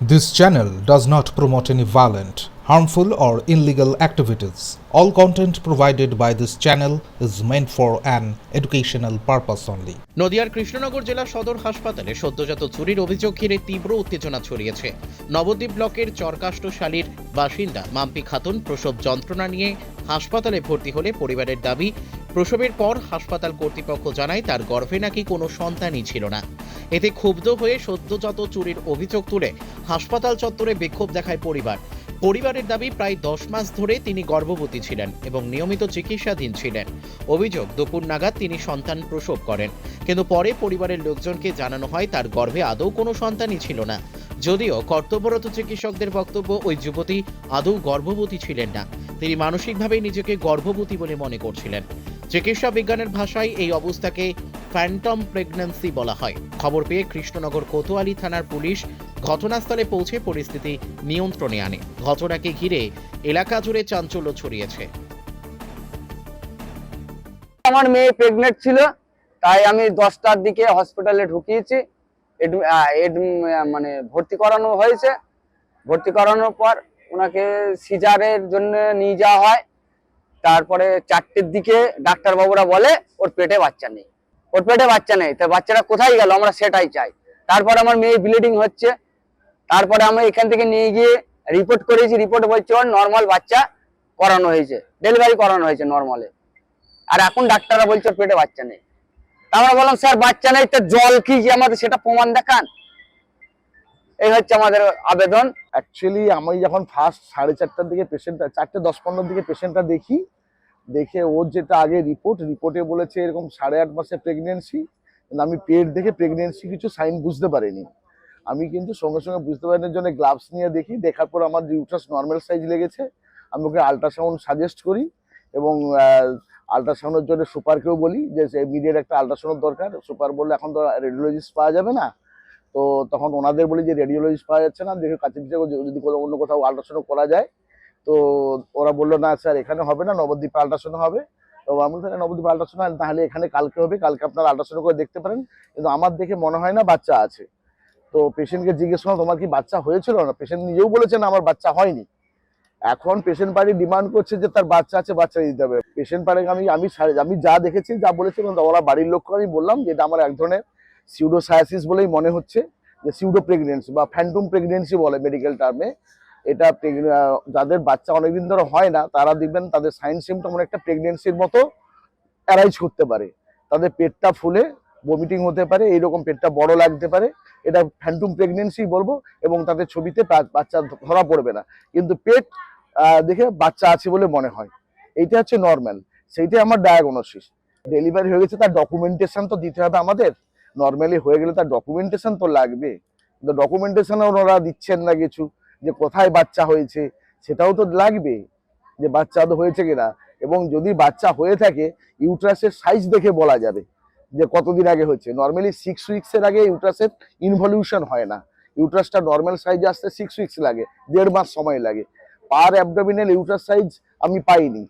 This channel does not promote any violent, harmful, or illegal activities. All content provided by this channel is meant for an educational purpose only. নদিয়ার কৃষ্ণনগর জেলা সদর হাসপাতালে সদ্যজাত চুরির অভিযোগ ঘিরে তীব্র উত্তেজনা ছড়িয়েছে নবদ্বীপ ব্লকের চরকাষ্টশালীর বাসিন্দা মাম্পি খাতুন প্রসব যন্ত্রণা নিয়ে হাসপাতালে ভর্তি হলে পরিবারের দাবি প্রসবের পর হাসপাতাল কর্তৃপক্ষ জানায় তার গর্ভে নাকি কোনো সন্তানই ছিল না। এতে ক্ষুব্ধ হয়ে সদ্যজাত চুরির অভিযোগ তুলে হাসপাতাল চত্বরে বিক্ষোভ দেখায় পরিবার। পরিবারের দাবি, প্রায় দশ মাস ধরে তিনি গর্ভবতী ছিলেন এবং নিয়মিত চিকিৎসাধীন ছিলেন। অভিযোগ, দুপুর নাগাদ তিনি সন্তান প্রসব করেন। কিন্তু পরে পরিবারের লোকজনকে জানানো হয়, তার গর্ভে আদৌ কোনো সন্তানই ছিল না। যদিও কর্তব্যরত চিকিৎসকদের বক্তব্য, ওই যুবতী আদৌ গর্ভবতী ছিলেন না। তিনি মানসিকভাবে নিজেকে গর্ভবতী বলে মনে করছিলেন। চিকিৎসা বিজ্ঞানের ভাষায় এই অবস্থাকে ফ্যান্টম প্রেগন্যান্সি বলা হয়। খবর পেয়ে কৃষ্ণনগর কোতোয়ালি থানার পুলিশ ঘটনাস্থলে পৌঁছে পরিস্থিতি নিয়ন্ত্রণে আনে। ঘটনাকে ঘিরে এলাকা জুড়ে চাঞ্চল্য ছড়িয়েছে। আমার মেয়ে প্রেগনেন্ট ছিল, তাই আমি দশটার দিকে হসপিটালে ঢুকিয়েছি। মানে ভর্তি করানো হয়েছে। ভর্তি করানোর পর ওনাকে সিজারের জন্য নিয়ে যাওয়া হয়। তারপরে চারটের দিকে ডাক্তারবাবুরা বলে, ওর পেটে বাচ্চা নেই। ওর পেটে বাচ্চা নেই? তা বাচ্চাটা কোথায় গেল? আমরা সেটাই চাই। তারপর আমার মেয়ে ব্লিডিং হচ্ছে। তারপরে আমরা এখান থেকে নিয়ে গিয়ে রিপোর্ট করেছি। রিপোর্ট বলছে, ওর নর্মাল বাচ্চা করানো হয়েছে। ডেলিভারি করানো হয়েছে নর্মালে আর এখন ডাক্তাররা বলছে, ওর পেটে বাচ্চা নেই। তা আমরা বললাম, স্যার, বাচ্চা নেই, তো জল কি যে আমাদের সেটা প্রমাণ দেখান? এই হচ্ছে আমাদের আবেদন। অ্যাকচুয়ালি আমি যখন ফার্স্ট সাড়ে চারটার দিকে পেশেন্টটা চারটে দশ পনেরোর দিকে পেশেন্টটা দেখি, দেখে ওর যেটা আগে রিপোর্ট রিপোর্টে বলেছে এরকম সাড়ে আট মাসে প্রেগনেন্সি আমি পেট দেখে প্রেগনেন্সি কিছু সাইন বুঝতে পারিনি। আমি কিন্তু সঙ্গে সঙ্গে বুঝতে পারার জন্য গ্লাভস নিয়ে দেখি, দেখার পর আমার ইউট্রাস নর্মাল সাইজ লেগেছে, আমি ওকে আল্ট্রাসাউন্ড সাজেস্ট করি এবং আল্ট্রাসাউন্ডের জন্য সুপারকেও বলি যে মিডিয়ার একটা আল্ট্রাসাউন্ড দরকার। সুপার বললে এখন তো রেডিওলজিস্ট পাওয়া যাবে না। তো তখন ওনাদের বলি যে রেডিওলজিস্ট পাওয়া যাচ্ছে না, দেখে কাছে পিছিয়ে যদি কোনো অন্য কোথাও আল্ট্রাসাউন্ড করা যায়। তো ওরা বলল, না স্যার, এখানে হবে না, নবদ্বীপে আল্ট্রাসাউন্ড হবে। তো আমি বলছি নবদ্বীপ আল্ট্রাসাউন্ড তাহলে এখানে কালকে হবে, কালকে আপনারা আল্ট্রাসাউন্ড করে দেখতে পারেন। কিন্তু আমার দেখে মনে হয় না বাচ্চা আছে। তো পেশেন্টকে জিজ্ঞেস করলাম, তোমার কি বাচ্চা হয়েছিল না? পেশেন্ট নিজেও বলেছেন আমার বাচ্চা হয়নি। এখন পেশেন্ট পার্টি ডিমান্ড করছে যে তার বাচ্চা আছে, বাচ্চা দিতে হবে। পেশেন্ট পার্টিকে আমি আমি আমি যা দেখেছি, যা বলেছি, ওরা বাড়ির লোককে আমি বললাম যে এটা আমার এক ধরনের সিউডোসায়াসিস বলেই মনে হচ্ছে, যে সিউডো প্রেগনেন্সি বা ফ্যান্টুম প্রেগনেন্সি বলে মেডিকেল টার্মে এটা যাদের বাচ্চা অনেকদিন ধরে হয় না, তারা দেখবেন তাদের সাইন সিমটম একটা প্রেগনেন্সির মতো অ্যারাইজ করতে পারে। তাদের পেটটা ফুলে ভমিটিং হতে পারে, এইরকম পেটটা বড় লাগতে পারে। এটা ফ্যান্টুম প্রেগনেন্সি বলব এবং তাদের ছবিতে বাচ্চা ধরা পড়বে না। কিন্তু পেট দেখে বাচ্চা আছে বলে মনে হয়। এইটা হচ্ছে নর্মাল সেইটাই আমার ডায়াগনোসিস ডেলিভারি হয়ে গেছে, তার ডকুমেন্টেশন তো দিতে হবে আমাদের। নর্মালি হয়ে গেলে তার ডকুমেন্টেশন তো লাগবে। কিন্তু ডকুমেন্টেশন ওনারা দিচ্ছেন না কিছু, যে কোথায় বাচ্চা হয়েছে, সেটাও তো লাগবে, যে বাচ্চা তো হয়েছে কিনা। এবং যদি বাচ্চা হয়ে থাকে ইউট্রাসের সাইজ দেখে বলা যাবে, যে কতদিন আগে হয়েছে। নর্মালি সিক্স উইক্সের আগে ইউট্রাসের ইনভলিউশন হয় না। ইউট্রাসটা নর্মাল সাইজে আসতে সিক্স উইক্স লাগে, দেড় মাস সময় লাগে। পার অ্যাবডোমিনাল ইউট্রাস সাইজ আমি পাইনি।